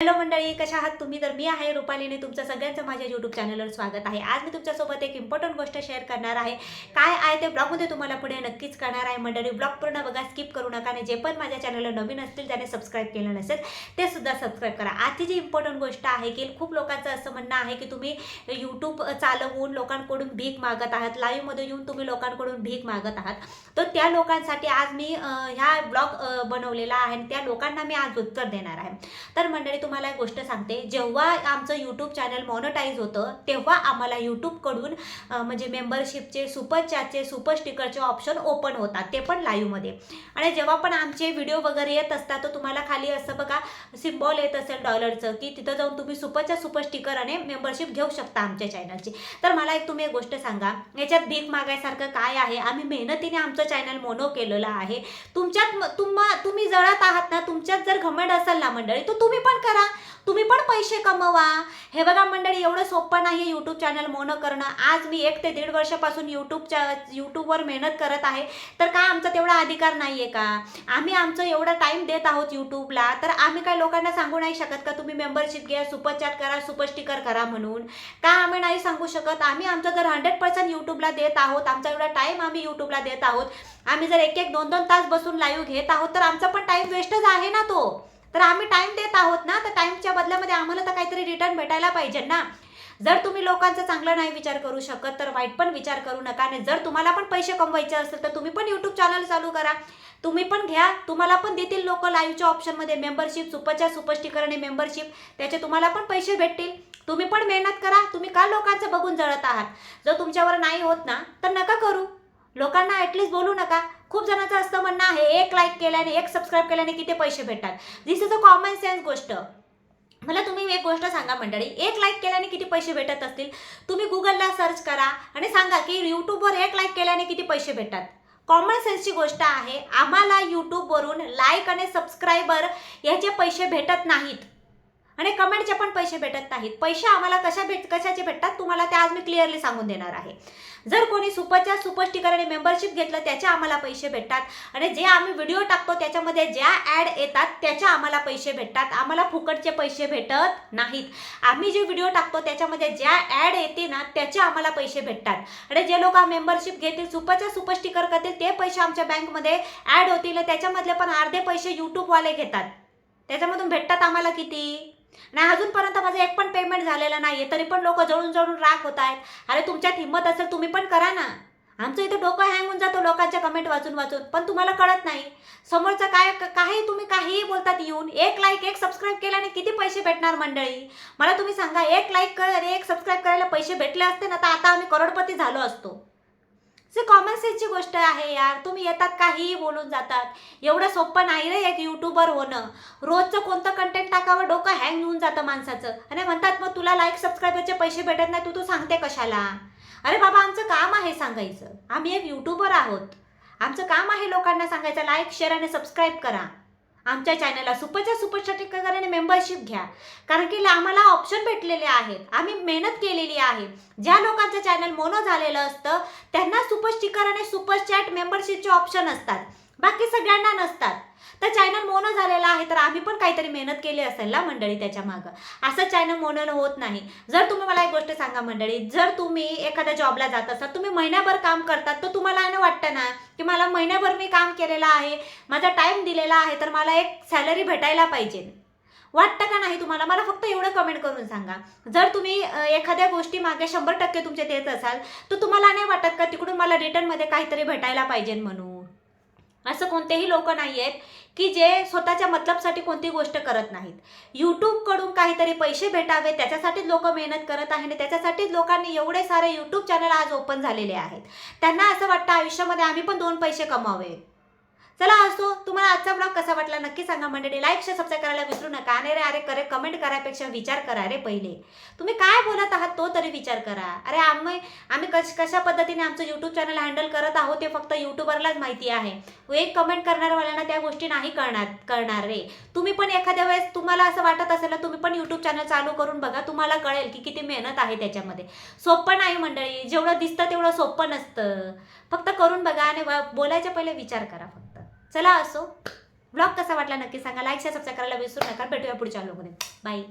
Hello मंडळी कशा आहात तुम्ही? तर मी आहे रुपालीने. तुमचं सगळ्यांचं माझ्या यूट्यूब चॅनलवर स्वागत आहे. आज मी तुमच्यासोबत एक इम्पॉर्टंट गोष्ट शेअर करणार आहे. काय आहे ते ब्लॉगमध्ये तुम्हाला पुढे नक्कीच करणार आहे. मंडळी ब्लॉग पूर्ण बघा स्किप करू नका आणि जे पण माझ्या चॅनलला नवीन असतील त्याने सबस्क्राईब केलं नसेल ते सुद्धा सबस्क्राईब करा. आजची जी इम्पॉर्टंट गोष्ट आहे की खूप लोकांचं असं म्हणणं आहे की तुम्ही यूट्यूब चालवून लोकांकडून भीक मागत आहात. लाईव्हमध्ये येऊन तुम्ही लोकांकडून भीक मागत आहात. तर त्या लोकांसाठी आज मी ह्या ब्लॉग बनवलेला आहे आणि त्या लोकांना मी आज उत्तर देणार आहे. तर मंडळी तुम्हाला एक गोष्ट सांगते. जेव्हा आमचं यूट्यूब चॅनल मॉनिटाईज होतं तेव्हा आम्हाला यूट्यूबकडून म्हणजे मेंबरशिपचे सुपर चॅटचे सुपर स्टिकरचे ऑप्शन ओपन होतात. ते पण लाईव्हमध्ये आणि जेव्हा पण आमचे व्हिडिओ वगैरे येत असतात तर तुम्हाला खाली असं बघा सिम्बॉल येत असेल डॉलरचं की तिथं जाऊन तुम्ही सुपरच्या सुपर स्टिकर आणि मेंबरशिप घेऊ शकता आमच्या चॅनलची तर मला एक तुम्ही एक गोष्ट सांगा याच्यात भीक मागायसारखं काय आहे? आम्ही मेहनतीने आमचं चॅनल मोनो केलेलं आहे. तुमच्यात तुम तुम्ही जळत आहात ना तुमच्यात जर घमंड असेल ना मंडळी तर तुम्ही पण करा. तुम्ही पण पैसे कमवा. हे बघा मंडळी एवढं सोपं नाही आहे यूट्यूब चॅनल मोनो करणं. आज मी एक ते दीड वर्षापासून यूट्यूबच्या यूट्यूबवर मेहनत करत आहे. तर काय आमचा तेवढा अधिकार नाही आहे का? आम्ही आमचं एवढा टाईम देत आहोत यूट्यूबला तर आम्ही काय लोकांना सांगू नाही शकत का तुम्ही मेंबरशिप घ्या सुपर चॅट करा सुपर स्टिकर करा म्हणून? का आम्ही नाही सांगू शकत? आम्ही आमचं जर हंड्रेड पर्सेंट यूट्यूबला देत आहोत आमचा एवढा टाईम आम्ही यूट्यूबला देत आहोत. आम्ही जर एक एक दोन दोन तास बसून लाईव्ह घेत आहोत तर आमचा पण टाईम वेस्टच आहे ना तो. तर आम्ही टाईम देत आहोत ना तर टाईमच्या बदल्यामध्ये आम्हाला तर काहीतरी रिटर्न भेटायला पाहिजे ना. जर तुम्ही लोकांचा चांगला नाही विचार करू शकत तर वाईट पण विचार करू नका. आणि जर तुम्हाला पण पैसे कमवायचे असेल तर तुम्ही पण यूट्यूब चॅनल चालू करा. तुम्ही पण घ्या. तुम्हाला पण देतील लोक लाईव्हच्या ऑप्शनमध्ये मेंबरशिप सुपरच्या सुपष्टीकरण आणि मेंबरशिप त्याचे तुम्हाला पण पैसे भेटतील. तुम्ही पण मेहनत करा. तुम्ही का लोकांचं बघून जळत आहात? जर तुमच्यावर नाही होत ना तर नका करू. लोकांना ॲटलिस्ट बोलू नका. खूप जणांचं असं म्हणणं आहे एक लाईक केल्याने एक सबस्क्राईब केल्याने किती पैसे भेटतात. This is a common sense गोष्ट. मला तुम्ही एक गोष्ट सांगा मंडळी एक लाईक केल्याने किती पैसे भेटत असतील? तुम्ही गुगलला सर्च करा आणि सांगा की यूट्यूबवर एक लाईक केल्याने किती पैसे भेटतात. कॉमन सेन्सची गोष्ट आहे आम्हाला यूट्यूबवरून लाईक आणि सबस्क्रायबर याचे पैसे भेटत नाहीत. आणि कमेंटचे पण पैसे भेटत नाहीत. पैसे आम्हाला कशा भेट कशाचे भेटतात तुम्हाला ते आज मी क्लिअरली सांगून देणार आहे. जर कोणी सुपरच्या सुपर स्टिकर आणि मेंबरशिप घेतलं त्याचे आम्हाला पैसे भेटतात. आणि जे आम्ही व्हिडिओ टाकतो त्याच्यामध्ये ज्या ॲड येतात त्याचे आम्हाला पैसे भेटतात. आम्हाला फुकटचे पैसे भेटत नाहीत. आम्ही जे व्हिडिओ टाकतो त्याच्यामध्ये ज्या ॲड येते ना त्याचे आम्हाला पैसे भेटतात. आणि जे लोक मेंबरशिप घेतील सुपरच्या सुपर स्टिकर करतील ते पैसे आमच्या बँकमध्ये ॲड होतील. आणि त्याच्यामधले पण अर्धे पैसे यूट्यूबवाले घेतात. त्याच्यामधून भेटतात आम्हाला किती? नाही अजूनपर्यंत माझं एक पण पेमेंट झालेलं नाही आहे तरी पण लोक जळून जळून राख होत आहेत. अरे तुमच्यात हिंमत असेल तुम्ही पण करा ना. आमचं इथं डोकं हँग होऊन जातो लोकांच्या कमेंट वाचून वाचून. पण तुम्हाला कळत नाही. समोरचं काय काही तुम्ही काहीही बोलतात येऊन एक लाईक एक सबस्क्राईब केल्याने किती पैसे भेटणार मंडळी? मला तुम्ही सांगा एक लाईक कर आणि एक सबस्क्राईब करायला पैसे भेटले असते ना तर आता आम्ही करोडपती झालो असतो. जे कॉमन सेन्सची गोष्ट आहे यार. तुम्ही येतात काहीही बोलून जातात. एवढं सोपं नाही रे एक युट्यूबर होणं. रोजचं कोणतं कंटेंट टाकावं डोकं हँग होऊन जातं माणसाचं. आणि म्हणतात मग तुला लाईक सबस्क्राईबरचे पैसे भेटत नाही तू तू सांगते कशाला? अरे बाबा आमचं काम आहे सांगायचं. आम्ही एक युट्यूबर आहोत. आमचं काम आहे लोकांना सांगायचं लाईक शेअर आणि सबस्क्राईब करा. आमच्या चॅनलला सुपरच्या सुपर करा आणि मेंबरशिप घ्या. कारण की आम्हाला ऑप्शन भेटलेले आहेत. आम्ही मेहनत केलेली आहे. ज्या लोकांचं चॅनल मोनो झालेलं असतं त्यांना स्टिकर आणि सुपर चॅट मेंबरशिपचे ऑप्शन असतात. बाकी सगळ्यांना नसतात. तर चॅनल मोनो झालेला आहे तर आम्ही पण काहीतरी मेहनत केली असेल ना मंडळी त्याच्या मागं. असं चॅनल मोनो होत नाही. जर तुम्ही मला एक गोष्ट सांगा मंडळी जर तुम्ही एखाद्या जॉबला जात असाल तुम्ही महिन्याभर काम करतात तर तुम्हाला ना वाटतं ना की मला महिन्याभर मी काम केलेलं आहे माझा टाईम दिलेला आहे तर मला एक सॅलरी भेटायला पाहिजे. वाटतं का नाही तुम्हाला? मला फक्त एवढं कमेंट करून सांगा. जर तुम्ही एखाद्या गोष्टी मागे शंभर टक्के तुमचे देत असाल तर तुम्हाला नाही वाटत का तिकडून मला रिटर्नमध्ये काहीतरी भेटायला पाहिजे म्हणून? असं कोणतेही लोक नाही आहेत की जे स्वतःच्या मतलबसाठी कोणती गोष्ट करत नाहीत. यूट्यूबकडून काहीतरी पैसे भेटावे त्याच्यासाठीच लोक मेहनत करत आहे आणि त्याच्यासाठीच लोकांनी एवढे सारे यूट्यूब चॅनल आज ओपन झालेले आहेत. त्यांना असं वाटतं आयुष्यामध्ये आम्ही पण दोन पैसे कमावे. चला असो तुम्हाला आजचा ब्लॉग कसा वाटला नक्की सांगा. मंडळी लाईक शेअर सबस्क्राईब करायला विसरू नका. अरे रे अरे करे कमेंट करायपेक्षा विचार करा रे पहिले. तुम्ही काय बोलत आहात तो तरी विचार करा. अरे आम्ही आम्ही कश कशा पद्धतीने आमचं यूट्यूब चॅनल हँडल करत आहोत ते फक्त यूट्यूबरलाच माहिती आहे. एक कमेंट करणारवाल्यांना त्या गोष्टी नाही करणार करणार रे. तुम्ही पण एखाद्या वेळेस तुम्हाला असं वाटत असेल ना तुम्ही पण यूट्यूब चॅनल चालू करून बघा. तुम्हाला कळेल की किती मेहनत आहे त्याच्यामध्ये. सोपं नाही मंडळी. जेवढं दिसतं तेवढं सोपं नसतं. फक्त करून बघा आणि बोलायच्या पहिले विचार करा चला असो. ब्लॉग कसा वाटला नक्की सांगा. लाईक शेअर सबस्क्राईब करायला विसरू नका. भेटूया पुढच्या व्हिडिओमध्ये बाय